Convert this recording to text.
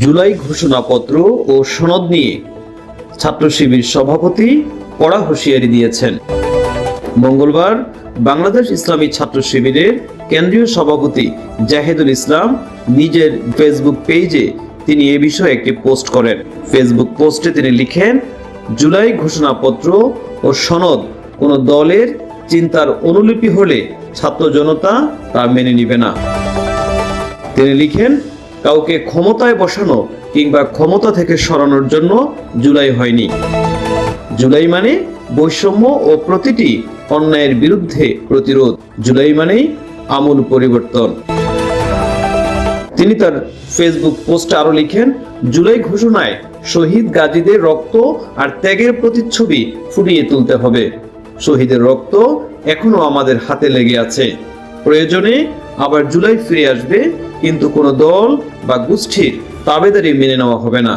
জুলাই ঘোষণাপত্র ও সনদ নিয়ে ছাত্র শিবির সভাপতি কড়া হুঁশিয়ারি দিয়েছেন। মঙ্গলবার বাংলাদেশ ইসলামী ছাত্র শিবিরের কেন্দ্রীয় সভাপতি জাহিদুল ইসলাম নিজের ফেসবুক পেজে তিনি এ বিষয়ে একটি পোস্ট করেন। ফেসবুক পোস্টে তিনি লিখেন, জুলাই ঘোষণাপত্র ও সনদ কোনো দলের চিন্তার অনুলিপি হলে ছাত্র জনতা তা মেনে নিবে না। তিনি লিখেন কাউকে ক্ষমতায় বসানো কিংবা ক্ষমতা থেকে সরানোর জন্য জুলাই হয়নি। জুলাই মানে বৈষম্য ও প্রতিটি অন্যায়ের বিরুদ্ধে প্রতিরোধ। জুলাই মানেই আমূল পরিবর্তন। তিনি তার ফেসবুক পোস্টে আরও লিখেন, জুলাই ঘোষণায় শহীদ গাজীদের রক্ত আর ত্যাগের প্রতিচ্ছবি ফুটিয়ে তুলতে হবে। শহীদের রক্ত এখনও আমাদের হাতে লেগে আছে। প্রয়োজনে আবার জুলাই ফিরে আসবে কিন্তু কোনো দল বা গোষ্ঠীর তাবেদারি মেনে নেওয়া হবে না।